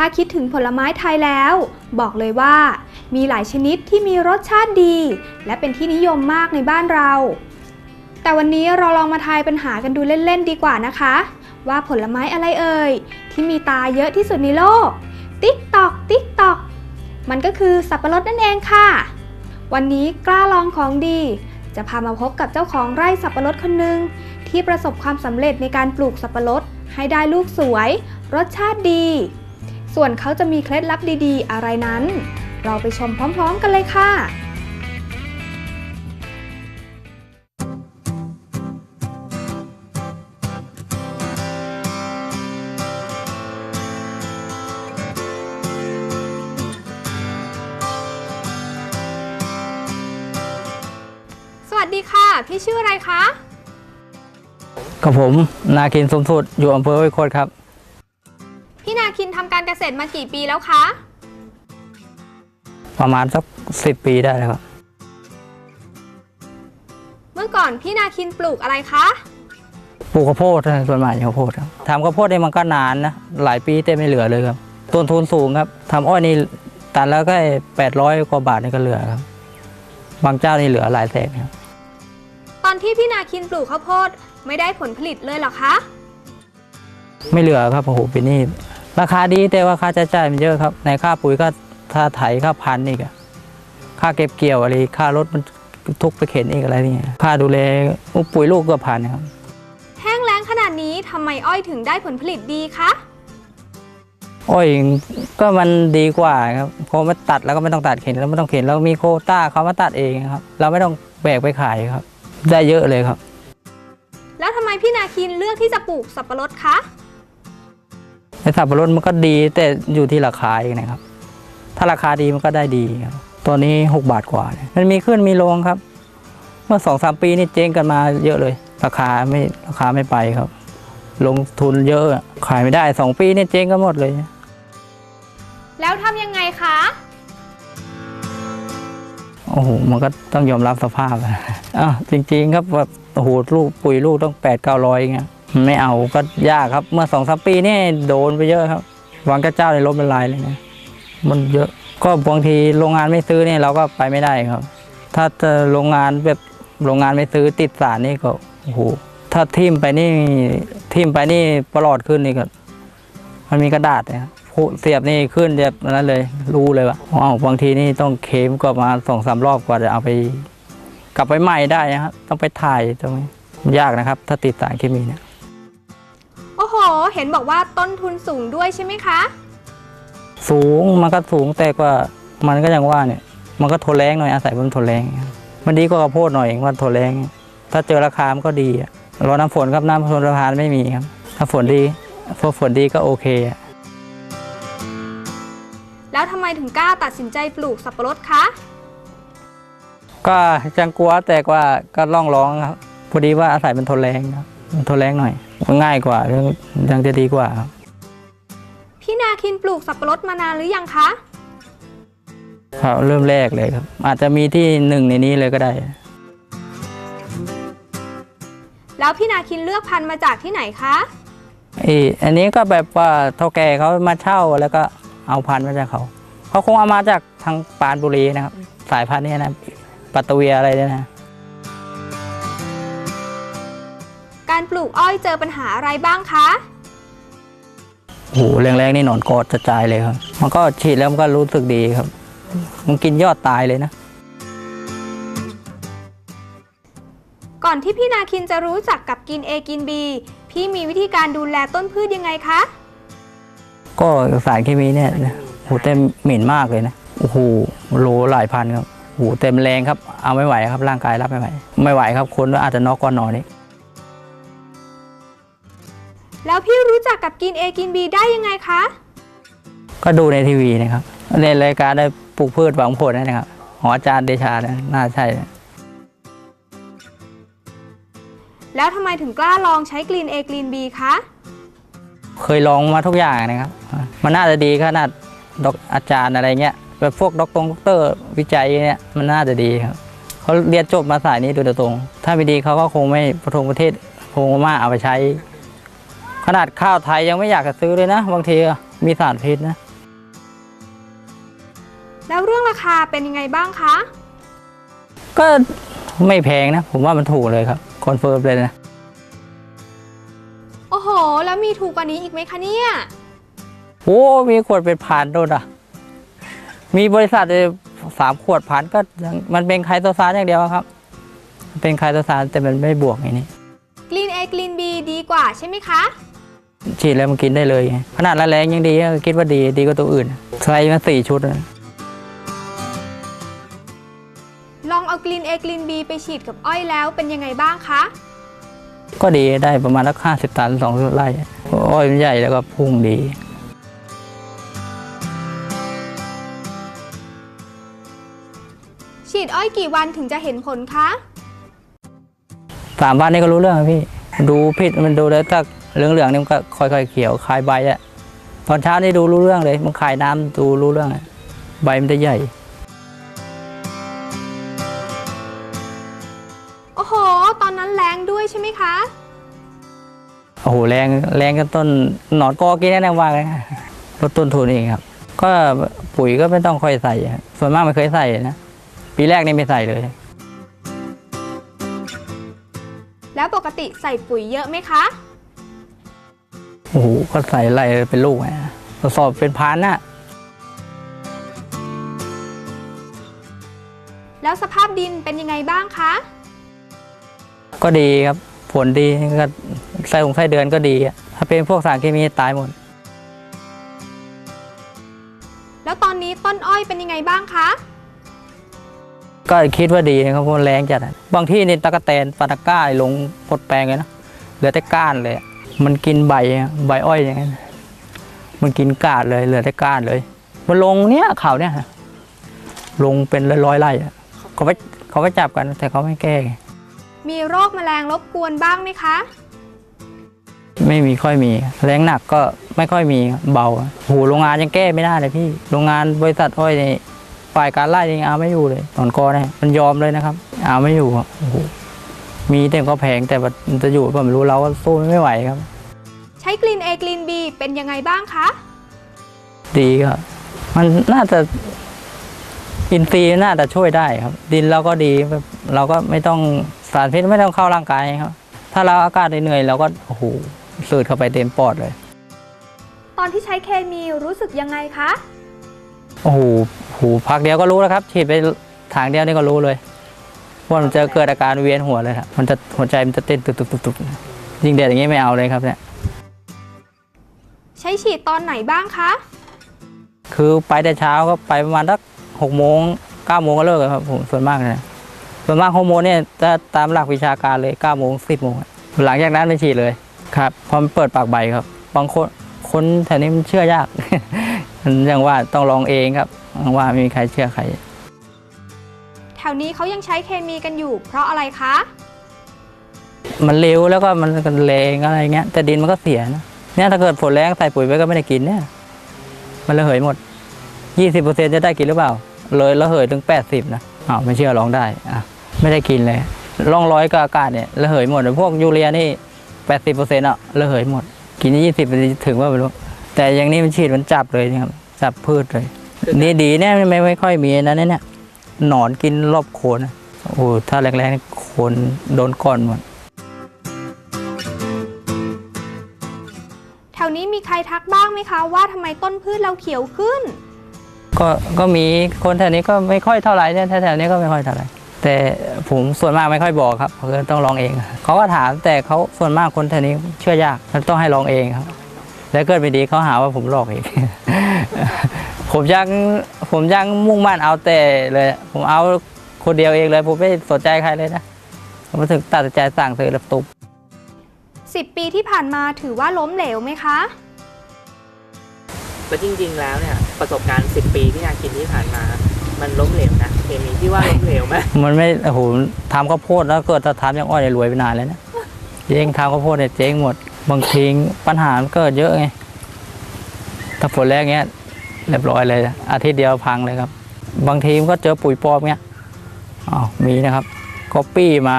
ถ้าคิดถึงผลไม้ไทยแล้ว บอกเลยว่า มีหลายชนิดที่มีรสชาติดี และเป็นที่นิยมมากในบ้านเรา แต่วันนี้เราลองมาทายปัญหากันดูเล่น ๆ ดีกว่านะคะ ว่าผลไม้อะไรเอ่ย ที่มีตาเยอะที่สุดในโลก ติ๊กตอก ติ๊กตอก มันก็คือสับปะรดนั่นเองค่ะ วันนี้กล้าลองของดี จะพามาพบกับเจ้าของไร่สับปะรดคนหนึ่งที่ประสบความสำเร็จในการปลูกสับปะรดให้ได้ลูกสวย รสชาติดี ส่วนเขาจะมีเคล็ดลับดีๆ อะไรนั้น เราไปชมพร้อมๆกันเลยค่ะสวัสดีค่ะ พี่ชื่ออะไรคะกับผม นาคินสมสุดอยู่อำเภอห้วยโคตครับ คินทำการเกษตรมากี่ปีแล้วคะ ประมาณสักสิบปีได้แล้วครับ เมื่อก่อนพี่นาคินปลูกอะไรคะ ปลูกข้าวโพดนะส่วนใหญ่ข้าวโพดครับทำข้าวโพดได้มันก็นานนะ หลายปีแต่ไม่เหลือเลยครับ ต้นทุนสูงครับทำอ้อยนี่ตันแล้วก็แปดร้อยกว่าบาทนี่ก็เหลือครับ บางเจ้านี่เหลือหลายแสนครับ ตอนที่พี่นาคินปลูกข้าวโพดไม่ได้ผลผลิตเลยเหรอคะ ไม่เหลือครับโอ้โหปีนี้ ราคาดีแต่ว่าค่าใช้จ่ายมันเยอะครับในค่าปุ๋ยค่าค่าไถค่าพันธุ์อีกอะค่าเก็บเกี่ยวอะไรค่ารถมันทุกไปเข็นอีกอะไรนี่ค่าดูแลปุ๋ยลูกก็พันครับ แห้งแล้งขนาดนี้ทำไมอ้อยถึงได้ผลผลิตดีคะอ้อยก็มันดีกว่าครับเพราะมาตัดแล้วก็ไม่ต้องตัดเข็นแล้วไม่ต้องเข็นแล้วมีโควต้าเขามาตัดเองครับ เราไม่ต้องแบกไปขายครับ ได้เยอะเลยครับ แล้วทำไมพี่นาคินเลือกที่จะปลูกสับปะรดคะใน สับปะรดมันก็ดีแต่อยู่ที่ราคาเองนะครับ ถ้าราคาดีมันก็ได้ดีครับตัวนี้ 6 บาทกว่าเนี่ยมันมีขึ้นมีลงครับ เมื่อสองสามปีนี่เจ๊งกันมาเยอะเลย ราคาไม่ราคาไม่ไปครับ ลงทุนเยอะขายไม่ได้สองปีนี่เจ๊งกันหมดเลย แล้วทำยังไงคะโอ้โหมันก็ต้องยอมรับสภาพอะอะจริง ๆ ครับแบบโอ้โหลูกปุ๋ยลูกต้องแปดเก้าร้อยเงี้ย ไม่เอาก็ยากครับ เมื่อสองสามปีนี่โดนไปเยอะครับวางกระเจ้าในรถเป็นลายเลยนะมันเยอะก็บางทีโรงงานไม่ซื้อเนี่ยเราก็ไปไม่ได้ครับ ถ้าโรงงานแบบโรงงานไม่ซื้อติดสารนี่ก็โอ้โหถ้าทิ่มไปนี่ทิ่มไปนี่ประหลอดขึ้นนี่ก็มันมีกระดาษนะครับเสียบนี่ขึ้นแบบนั้นเลยรู้เลยว่าอ้าวบางทีนี่ต้องเค็มก็มาสองสามรอบกว่าจะเอาไป กลับไปใหม่ได้นะครับต้องไปถ่ายตรงนี้ยากนะครับ ถ้าติดสารเคมีเนี่ย โอ้โห เห็นบอกว่าต้นทุนสูงด้วยใช่ไหมคะ สูงมันก็สูงแต่ว่ามันก็ยังว่าเนี่ย มันก็ทนแรงหน่อยอาศัยมันทนแรงมันดีกว่าข้าวโพดหน่อยว่าทนแรงถ้าเจอราคามันก็ดีอะรอน้ำฝนครับน้ำฝนราคาไม่มีครับ ถ้าฝนดีพอฝนดีก็โอเคอะแล้วทำไมถึงกล้าตัดสินใจปลูกสับปะรดคะก็จังกลัวแต่ว่าก็ล่องร้องครับพอดีว่าอาศัยมันทนแรงครับมัน ทนแรงหน่อยมันง่ายกว่ายังจะดีกว่าครับพี่นาคินปลูกสับปะรดมานานหรือยังคะครับเริ่มแรกเลยครับ อาจจะมีที่หนึ่งในนี้เลยก็ได้ แล้วพี่นาคินเลือกพันธุ์มาจากที่ไหนคะอีอันนี้ก็แบบว่าเท่าแก่เขามาเช่าแล้วก็เอาพันธุ์มาจากเขาเขาคงเอามาจากทางปรานบุรีนะครับ สายพันธุ์เนี้นะปัตตเวียอะไรเนี่ยนะ การปลูกอ้อยเจอปัญหาอะไรบ้างคะโอ้โหแรงๆนี่หนอนกอดจะจายเลยครับ มันก็ฉีดแล้วมันก็รู้สึกดีครับ มันกินยอดตายเลยนะ ก่อนที่พี่นาคินจะรู้จักกับกิน A กิน B พี่มีวิธีการดูแลต้นพืชยังไงคะ ก็สารเคมีเนี่ยโอ้โหเต็มเหม็นมากเลยนะ โอ้โหโลหลายพันครับโอ้โหเต็มแรงครับ เอาไม่ไหวครับร่างกายรับไม่ไหว ไม่ไหวครับคนอาจจะนอกก่อนนอนนี่ แล้วพี่รู้จักกับกิน A กิน B ได้ยังไงคะ ก็ดูในทีวีนะครับในรายการได้ปลูกพืชหวังผลนะครับหออาจารย์เดชานะน่าใช่นะแล้วทำไมถึงกล้าลองใช้กลีน A กลีน B คะ เคยลองมาทุกอย่างนะครับ มันน่าจะดีขนาดดอกอาจารย์อะไรเงี้ยแบบพวกด็อกตงด็อกเตอร์วิจัยเนี่ยมันน่าจะดีครับเขาเรียนจบมาสายนี้โดยตรง ถ้าไม่ดีเขาก็คงไม่ประทงประเทศคงมาเอาไปใช้ ขนาดข้าวไทยยังไม่อยากจะซื้อเลยนะ บางทีอะมีสารพิษนะ แล้วเรื่องราคาเป็นยังไงบ้างคะ ก็ไม่แพงนะ ผมว่ามันถูกเลยครับคอนเฟิร์มเลยนะ โอ้โห แล้วมีถูกกว่านี้อีกไหมคะเนี่ย โอ้ มีขวดเป็นพันโดนอะ มีบริษัทเลยสามขวดพันก็ยังมันเป็นไคโตซานอย่างเดียวครับ เป็นไคโตซานแต่มันไม่บวกไงนี่กลีน A กลีน B ดีกว่าใช่ไหมคะ ฉีดแล้วมันกินได้เลยไงขนาดละแรงยังดีอะคิดว่าดีดีกว่าตัวอื่นใส่มาสี่ชุดนะลองเอากลีน A กลีน B ไปฉีดกับอ้อยแล้วเป็นยังไงบ้างคะก็ดีได้ประมาณสักห้าสิบตันสองไร่อ้อยมันใหญ่แล้วก็พุ่งดี ฉีดอ้อยกี่วันถึงจะเห็นผลคะสามวันนี้ก็รู้เรื่องครับพี่ ดูผิดมันดูแล้วถ้า เหลืองๆนี่มันก็ค่อยๆเขียวคลายใบอะตอนเช้านี่ดูรู้เรื่องเลย มันคลายน้ำดูรู้เรื่องอะใบมันจะใหญ่ โอ้โห ตอนนั้นแรงด้วยใช่ไหมคะ โอ้โหแรงแรงกันต้นหนอนกอกินแน่ๆว่าเลยนะลดต้นทุนเองครับ ก็ปุ๋ยก็ไม่ต้องค่อยใส่ครับส่วนมากไม่เคยใส่นะ ปีแรกนี่ไม่ใส่เลย แล้วปกติใส่ปุ๋ยเยอะไหมคะ โอ้โหก็ใส่ไล่เป็นลูกนะกระสอบเป็นพันน่ะแล้วสภาพดินเป็นยังไงบ้างคะ ก็ดีครับผลดีก็ไส้ของไส้เดือนก็ดีอะถ้าเป็นพวกสารเคมีตายหมด แล้วตอนนี้ต้นอ้อยเป็นยังไงบ้างคะ ก็คิดว่าดีนะครับเพราะแรงจัดอะบางที่นี่ตะกะแตนปาตะกร้าลงพดแปลงเลยนะเหลือแต่ก้านเลยอะ มันกินใบอะใบอ้อยอย่างนั้นมันกินกาดเลยเหลือแต่ก้านเลยมันลงเนี้ยเขาเนี่ยฮะลงเป็นร้อยๆไร่อะเขาไปเขาไปจับกันแต่เขาไม่แก้ไงมีโรคแมลงรบกวนบ้างไหมคะ ไม่มีค่อยมีแรงหนักก็ไม่ค่อยมีเบาอะโหโรงงานยังแก้ไม่ได้เลยพี่โรงงานบริษัทอ้อยนี่ฝ่ายการไล่ยังเอาไม่อยู่เลยตอนกอเนี่ยมันยอมเลยนะครับ เอาไม่อยู่อะโอ้โหมีแต่ก็แพงแต่ว่ามันจะอยู่ก็ไม่รู้เราก็สู้ไม่ไหวครับ ใช้กลีน A กลีน B เป็นยังไงบ้างคะดีครับมันน่าจะอินทรีย์น่าจะช่วยได้ครับ ดินเราก็ดีแบบเราก็ไม่ต้องสารพิษไม่ต้องเข้าร่างกายครับ ถ้าเราอากาศเหนื่อยๆเราก็โอ้โหสูดเข้าไปเต็มปอดเลย ตอนที่ใช้เคมีรู้สึกยังไงคะโอ้โหโหพักเดียวก็รู้แล้วครับฉีดไปทางเดียวนี่ก็รู้เลย ว่ามันจะเกิดอาการเวียนหัวเลยครับมันจะหัวใจมันจะเต้นตุบๆๆๆยิ่งแดดอย่างนี้ไม่เอาเลยครับเนี่ยใช้ฉีดตอนไหนบ้างคะคือไปแต่เช้าก็ไปประมาณสักหกโมงเก้าโมงก็เลิกแล้วครับผมส่วนมากเลยส่วนมากหกโมงเนี่ยจะตามหลักวิชาการเลยเก้าโมงสิบโมงหลังจากนั้นไม่ฉีดเลยครับพอมันเปิดปากใบครับบางคนคนแถวนี้มันเชื่อยากมันยังว่าต้องลองเองครับว่าไม่มีใครเชื่อใครแถ วนี้เขายังใช้เคมีกันอยู่ เพราะอะไรคะ มันเร็วแล้วก็มันแรงอะไรเงี้ย แต่ดินมันก็เสียนะเนี่ยถ้าเกิดฝนแรงใส่ปุ๋ยไปก็ไม่ได้กินเนี่ย มันระเหยหมดยี่สิบเปอร์เซ็นจะได้กินหรือเปล่า เลยระเหยถึงแปดสิบนะอ้าวไม่เชื่อลองได้อะไม่ได้กินเลยร่องร้อยกับอากาศเนี่ยระเหยหมดพวกยูเรียนี่แปดสิบเปอร์เซ็นต์อะระเหยหมด กินยี่สิบถึงว่าไม่รู้แต่อย่างนี้มันฉีดมันจับเลยนะครับจับพืชเลยนี่ดีเนี่ยไม่ไม่ค่อยมีนะเนี่ย หนอนกินรอบโคนอะโอ้โหถ้าแรงๆนี่โคนโดนก้อนหมดแถวนี้มีใครทักบ้างไหมคะว่าทำไมต้นพืชเราเขียวขึ้น ก็ก็มีคนแถวนี้ก็ไม่ค่อยเท่าไหร่เนี่ยแถวๆนี้ก็ไม่ค่อยเท่าไหร่แต่ผมส่วนมากไม่ค่อยบอกครับเพราะต้องลองเองเขาก็ถามแต่เขาส่วนมากคนแถวนี้เชื่อยากต้องให้ลองเองครับ แล้วเกิดไม่ดีเขาหาว่าผมหลอกอีก ผมยังผมยังมุ่งมั่นเอาแต่เลย ผมเอาคนเดียวเองเลย ผมไม่สนใจใครเลยนะผมถึงตัดสินใจสั่งซื้อแล้วตุบ10ปีที่ผ่านมาถือว่าล้มเหลวไหมคะแล้วจริงๆแล้วเนี่ยประสบการณ์ 10 ปีที่นาคินที่ผ่านมา มันล้มเหลวนะเคมีที่ว่าล้มเหลวไหมมันไม่โอ้โหทำข้าวโพดแล้วเกิดถ้าทำอย่างอ้อยเนี่ยรวยไปนานแล้วนะเจ๊งทำข้าวโพดเนี่ยเจ๊งหมด บางทีปัญหามันเกิดเยอะไงถ้าฝนแรงเงี้ย เรียบร้อยเลย อาทิตย์เดียวพังเลยครับ บางทีมันก็เจอปุ๋ยปลอมเงี้ยอ๋อมีนะครับก๊อปปี้มา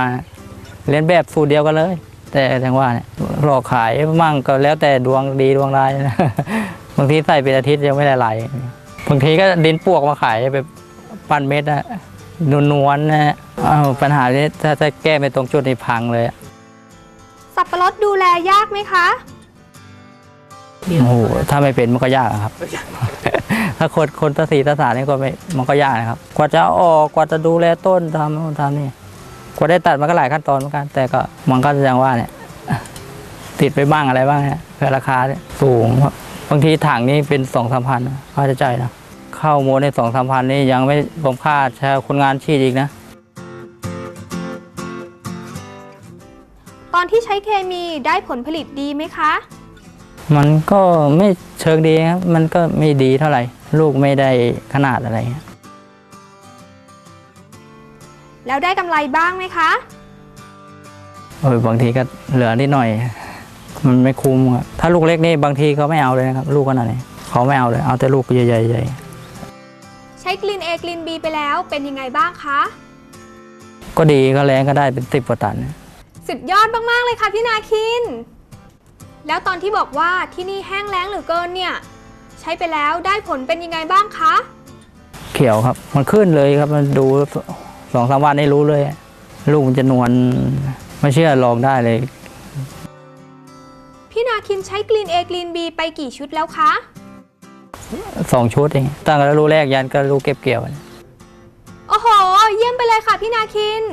เรียนแบบสูตรเดียวกันเลย แต่จังว่าเนี่ยหลอกขายมั่งก็แล้วแต่ดวงดีดวงร้ายนะบางทีใส่เป็นอาทิตย์ยังไม่ได้ไหลบางทีก็ดินปวกมาขายแบบปั้นเม็ดนะนวลๆนะฮะอ้าวปัญหานี้ถ้าถ้าแก้ไม่ตรงจุดนี่พังเลยสับปะรดดูแลยากไหมคะ โอ้โหถ้าไม่เป็นมันก็ยากอะครับ ถ้าคนคนตาสีตาสานี่ก็ไม่มันก็ยากนะครับ กว่าจะเอาออกกว่าจะดูแลต้นทำนู่นทำนี่กว่าได้ตัดมันก็หลายขั้นตอนเหมือนกัน แต่ก็มันก็อย่างว่าเนี่ยติดไปบ้างอะไรบ้างเนี่ยเพื่อราคาเนี่ยสูงครับบางทีถังนี่เป็นสองสามพันนะค่าใช้จ่ายนะเข้าโมในสองสามพันนี่ยังไม่รวมค่าใช้คนงานฉีดอีกนะตอนที่ใช้เคมีได้ผลผลิตดีไหมคะ มันก็ไม่เชิงดีครับ มันก็ไม่ดีเท่าไหร่ ลูกไม่ได้ขนาดอะไรเงี้ยแล้วได้กำไรบ้างไหมคะเออบางทีก็เหลือนิดหน่อย มันไม่คุ้มครับถ้าลูกเล็กนี่บางทีเขาไม่เอาเลยนะครับ ลูกขนาดนี้เขาไม่เอาเลย เอาแต่ลูกใหญ่ๆใหญ่ใช้กลิน A กลิน B ไปแล้วเป็นยังไงบ้างคะ ก็ดีก็แรงก็ได้เป็นสิบกว่าตัน สุดยอดมากๆเลยค่ะพี่นาคิน แล้วตอนที่บอกว่าที่นี่แห้งแล้งเหลือเกินเนี่ย ใช้ไปแล้วได้ผลเป็นยังไงบ้างคะ เขียวครับ มันขึ้นเลยครับมันดูสองสามวันนี่รู้เลย ลูกมันจะนวลไม่เชื่อลองได้เลย พี่นาคินใช้กลิน A กลิน B ไปกี่ชุดแล้วคะสองชุดเองตั้งแต่รู้แรกยันก็รู้เก็บเกี่ยวโอ้โห เยี่ยมไปเลยค่ะพี่นาคิน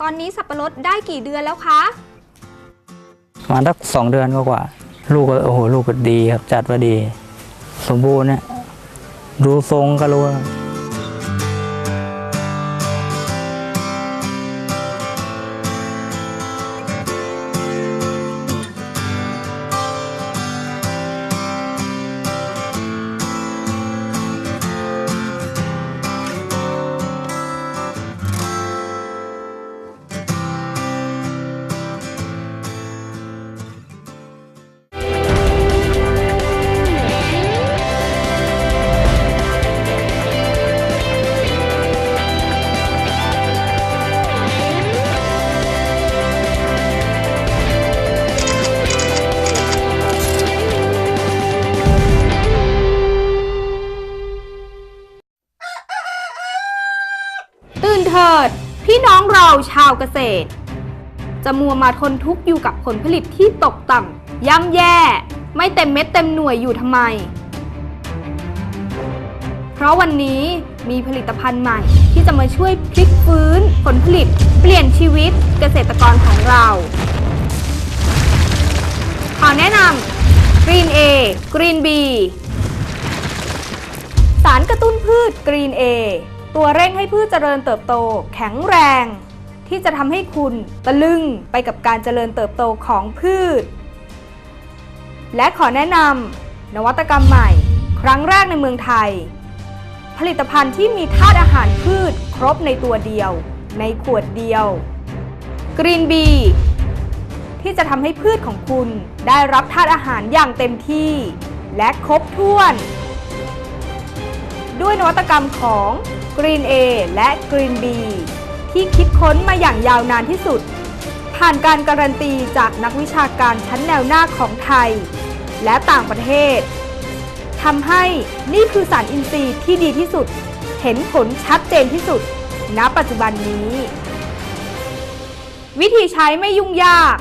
ตอนนี้สับปะรดได้กี่เดือนแล้วคะประ มาณสักสองเดือนกว่าลูกก็โอ้โหลูกก็ดีครับ จัดว่าดี สมบูรณ์เนี่ยดูทรงก็รู้ พี่น้องเราชาวเกษตร จะมัวมาทนทุกข์อยู่กับผลผลิตที่ตกต่ำย่ำแย่ ไม่เต็มเม็ดเต็มหน่วยอยู่ทำไม เพราะวันนี้มีผลิตภัณฑ์ใหม่ที่จะมาช่วยพลิกฟื้นผลผลิต เปลี่ยนชีวิตเกษตรกรของเรา ขอแนะนำ Green A Green B สารกระตุ้นพืช Green A ตัวเร่งให้พืชเจริญเติบโต แข็งแรง ที่จะทำให้คุณตะลึงไปกับการเจริญเติบโตของพืช และขอแนะนำนวัตกรรมใหม่ ครั้งแรกในเมืองไทย ผลิตภัณฑ์ที่มีธาตุอาหารพืชครบในตัวเดียว ในขวดเดียว Green B ที่จะทำให้พืชของคุณได้รับธาตุอาหารอย่างเต็มที่ และครบถ้วน ด้วยนวัตกรรมของ Green A และ Green B ที่คิดค้นมาอย่างยาวนานที่สุด ผ่านการการันตีจากนักวิชาการชั้นแนวหน้าของไทย และต่างประเทศทำให้นี่คือสารอินทรีย์ที่ดีที่สุด เห็นผลชัดเจนที่สุด ณ ปัจจุบันนี้ วิธีใช้ไม่ยุ่งยาก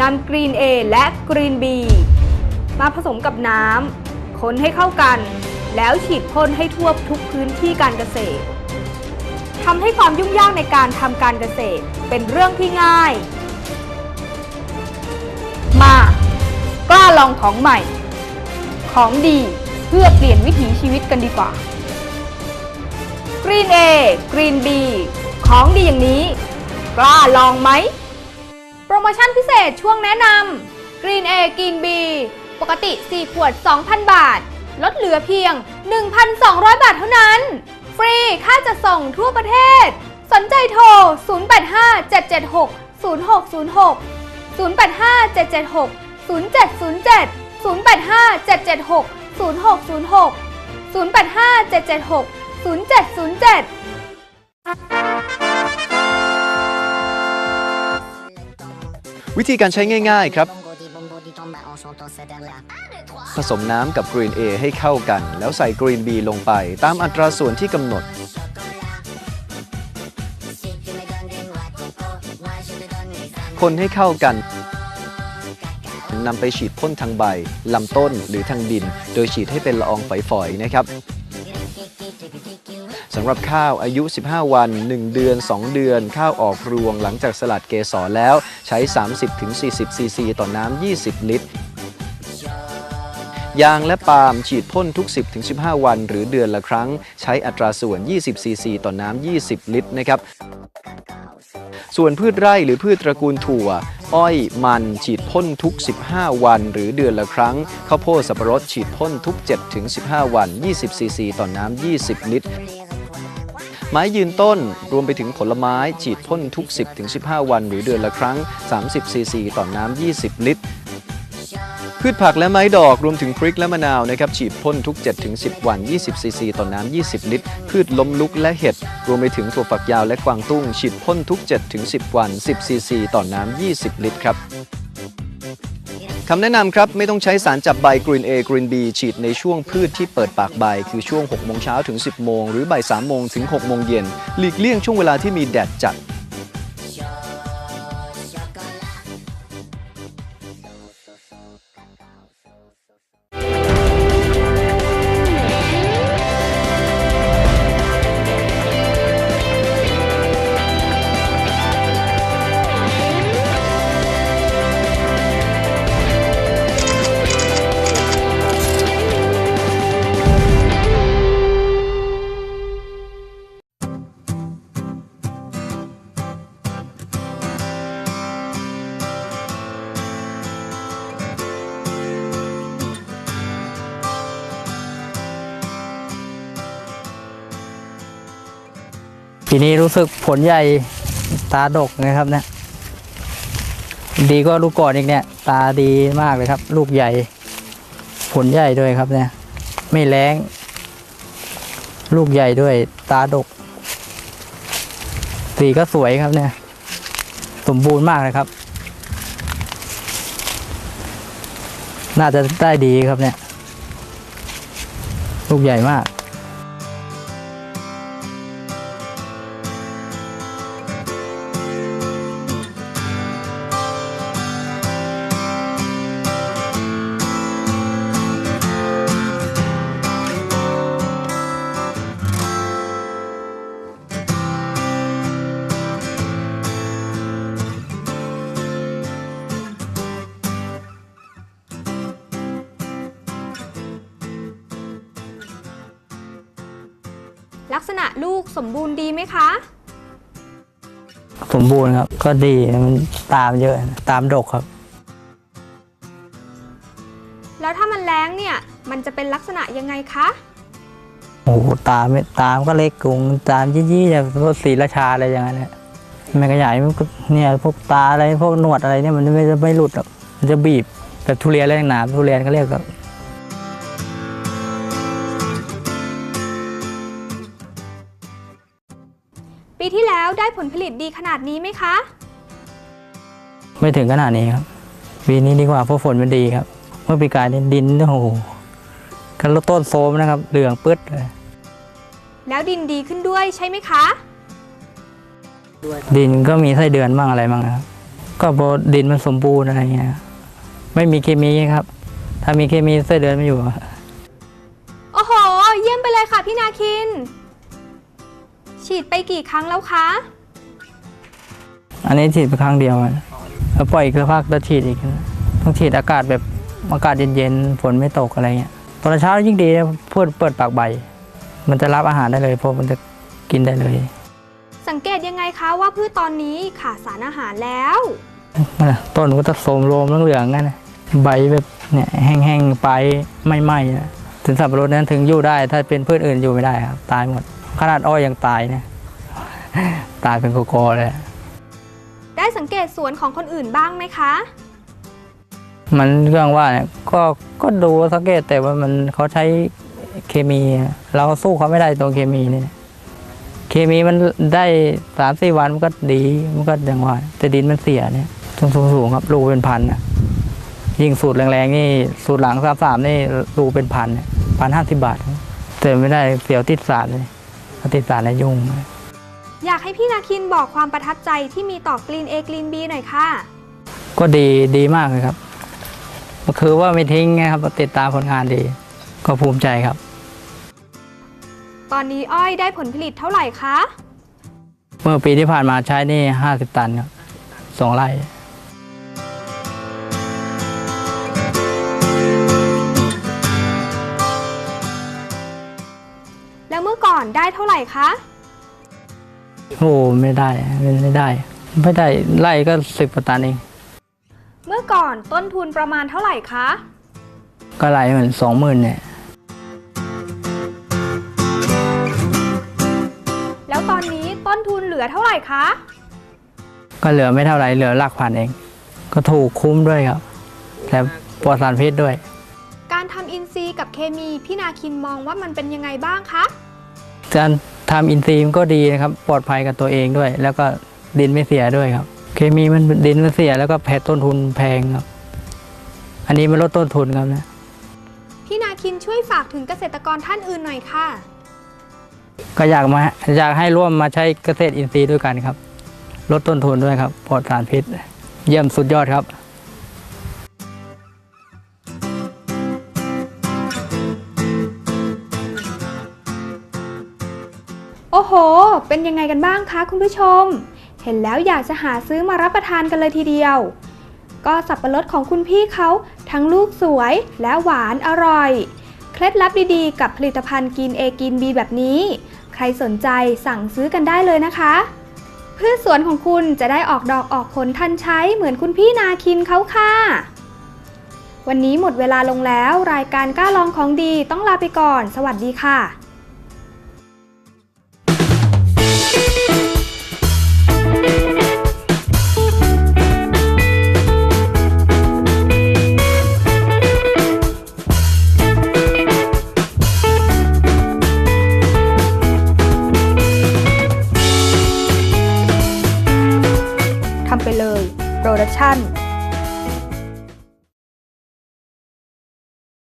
นำ Green A และ Green B มาผสมกับน้ำคนให้เข้ากัน แล้วฉีดพ่นให้ทั่วทุกพื้นที่การเกษตรทำให้ความยุ่งยากในการทำการเกษตรเป็นเรื่องที่ง่าย มากล้าลองของใหม่ ของดีเพื่อเปลี่ยนวิถีชีวิตกันดีกว่า Green A Green B ของดีอย่างนี้ กล้าลองไหม โปรโมชั่นพิเศษช่วงแนะนำ Green A Green B ปกติ 4 ขวด 2,000 บาท ลดเหลือเพียง 1,200 บาทเท่านั้น ฟรีค่าจัดส่งทั่วประเทศ สนใจโทร 085 776 0606 085 776 0707 085 776 0606 085 776 0707วิธีการใช้ง่าย ๆ ครับ ผสมน้ำกับกรีน A ให้เข้ากัน แล้วใส่กรีน B ลงไป ตามอัตราส่วนที่กำหนด คนให้เข้ากันนำไปฉีดพ่นทางใบลำต้นหรือทางดิน โดยฉีดให้เป็นละอองฝอยๆนะครับ สำหรับข้าวอายุ 15 วัน 1 เดือน 2 เดือน ข้าวออกรวงหลังจากสลัดเกสรแล้วใช้ 30-40 ซีซีต่อน้ำ 20 ลิตร ยางและปาล์มฉีดพ่นทุก 10-15 วัน หรือเดือนละครั้ง ใช้อัตราส่วน 20 ซีซีต่อน้ำ 20 ลิตรนะครับ ส่วนพืชไร่หรือพืชตระกูลถั่ว อ้อยมันฉีดพ่นทุก 15 วัน หรือเดือนละครั้ง ข้าวโพดสับปะรดฉีดพ่นทุก 7-15 วัน 20 ซีซีต่อน้ำ 20 ลิตรไม้ยืนต้นรวมไปถึงผลไม้ฉีดพ่นทุก 10-15 วัน หรือเดือนละครั้ง 30 ซีซีต่อน้ำ 20 ลิตร พืชผักและไม้ดอกรวมถึงพริกและมะนาวนะครับฉีดพ่นทุก 7-10 วัน 20 ซีซีต่อน้ำ 20 ลิตร พืชล้มลุกและเห็ด รวมไปถึงถั่วฝักยาวและกวางตุ้ง ฉีดพ่นทุก 7-10 วัน 10 ซีซีต่อน้ำ 20 ลิตรครับคำแนะนำครับ ไม่ต้องใช้สารจับใบ Green A Green B ฉีดในช่วงพืชที่เปิดปากใบ คือช่วง 6 โมงเช้าถึง 10 โมง หรือบ่าย 3 โมงถึง 6 โมงเย็น หลีกเลี่ยงช่วงเวลาที่มีแดดจัด ปีนี้รู้สึกผลใหญ่ตาดกนะครับเนี่ยดีก็ลูกก่อนอีกเนี่ย ตาดีมากเลยครับ ลูกใหญ่ ผลใหญ่ด้วยครับเนี่ย ไม่แรงลูกใหญ่ด้วย ตาดก สีก็สวยครับเนี่ย สมบูรณ์มากเลยครับ น่าจะได้ดีครับเนี่ย ลูกใหญ่มาก ก็ดีมันตามเยอะนะตามดกครับ แล้วถ้ามันแล้งเนี่ย มันจะเป็นลักษณะยังไงคะโอ้โหตามไม่ตามก็เล็กกุงตามยี่ๆแบบพวกสีราชาอะไรอย่างนั้นเนี่ยไม่ขยายมันก็เนี่ยพวกตาอะไรพวกหนวดอะไรเนี่ยมันไม่ไม่หลุดหรอกมันจะบีบแบบทุเรียนอะไรหนาทุเรียนเขาเรียกแบบ ผลผลิตดีขนาดนี้ไหมคะ ไม่ถึงขนาดนี้ครับปีนี้ดีกว่าเพราะฝนมันดีครับ เมื่อปีกายนี่ดินโอ้โหกันลดต้นโซมนะครับ เหลืองปึ๊ดเลยแล้วดินดีขึ้นด้วยใช่ไหมคะด้วยดินก็มีไส้เดือนบ้างอะไรบ้างนะครับก็พอดินมันสมบูรณ์อะไรเงี้ยไม่มีเคมีครับ ถ้ามีเคมีไส้เดือนไม่อยู่โอ้โห เยี่ยมไปเลยค่ะพี่นาคิน ฉีดไปกี่ครั้งแล้วคะ อันนี้ฉีดไปครั้งเดียวอะแล้วปล่อยอีกสักพักแล้วฉีดอีก ต้องฉีดอากาศแบบอากาศเย็นๆฝนไม่ตกอะไรเงี้ยตอนเช้ายิ่งดีนะเพื่อเปิดปากใบ มันจะรับอาหารได้เลยเพราะมันจะกินได้เลย สังเกตยังไงคะว่าพืชตอนนี้ขาดสารอาหารแล้วนั่นน่ะต้นก็จะโสมโรมเหลืองๆงั้นน่ะใบแบบเนี่ยแห้งๆไปไม่ไหม้นะถึงสับปะรดนั้นถึงอยู่ได้ ถ้าเป็นพืชอื่นอยู่ไม่ได้ครับตายหมด ขนาดอ้อยยังตายนะตายเป็นโกโก้เลย ได้สังเกตสวนของคนอื่นบ้างไหมคะ มันเรื่องว่าเนี่ยก็ก็ดูสังเกตแต่ว่ามันเขาใช้เคมี เราสู้เขาไม่ได้ตรงเคมีนี่เคมีมันได้สามสี่วันมันก็ดีมันก็อย่างว่าแต่ดินมันเสียเนี่ยสูงสูงสูงครับลูเป็นพันนะยิ่งสูตรแรงๆนี่สูตรหลังสามสามนี่ลูเป็นพันพันห้าสิบบาท แต่ไม่ได้เสียวติดสารเลยถ้าติดสารแล้วยุ่ง อยากให้พี่นาคินบอกความประทับใจที่มีต่อกรีน A กรีน B หน่อยค่ะ ก็ดีดีมากเลยครับ ก็คือว่าไม่ทิ้งไงครับติดตามผลงานดี ก็ภูมิใจครับ ตอนนี้อ้อยได้ผลผลิตเท่าไหร่คะ เมื่อปีที่ผ่านมาใช้นี่ห้าสิบตันครับสองไร่แล้วเมื่อก่อนได้เท่าไหร่คะ โอ้ไม่ได้ไม่ไม่ได้ ไม่ได้ไร่ก็สิบตันเอง เมื่อก่อนต้นทุนประมาณเท่าไหร่คะ ก็ไร่เหมือนสองหมื่นเนี่ยแล้วตอนนี้ต้นทุนเหลือเท่าไหร่คะ ก็เหลือไม่เท่าไหร่เหลือหลักพันเอง ก็ถูกคุ้มด้วยครับ แต่ปลอดสารพิษด้วย การทำอินทรีย์กับเคมีพี่นาคินมองว่ามันเป็นยังไงบ้างคะการ ทำอินทรีย์มันก็ดีนะครับ ปลอดภัยกับตัวเองด้วย แล้วก็ดินไม่เสียด้วยครับ เคมีมันดินมันเสียแล้วก็แพงต้นทุนแพงครับ อันนี้มันลดต้นทุนครับนะพี่นาคินช่วยฝากถึงเกษตรกรท่านอื่นหน่อยค่ะ ก็อยากมาอยากให้ร่วมมาใช้เกษตรอินทรีย์ด้วยกันครับ ลดต้นทุนด้วยครับปลอดสารพิษ เยี่ยมสุดยอดครับ เป็นยังไงกันบ้างคะคุณผู้ชม เห็นแล้วอยากจะหาซื้อมารับประทานกันเลยทีเดียว ก็สับปะรดของคุณพี่เขาทั้งลูกสวยและหวานอร่อย เคล็ดลับดีๆ กับผลิตภัณฑ์กิน A กิน B แบบนี้ ใครสนใจสั่งซื้อกันได้เลยนะคะพืชสวนของคุณจะได้ออกดอกออกผลทันใช้เหมือนคุณพี่นาคินเขาค่ะ วันนี้หมดเวลาลงแล้ว รายการกล้าลองของดีต้องลาไปก่อน สวัสดีค่ะ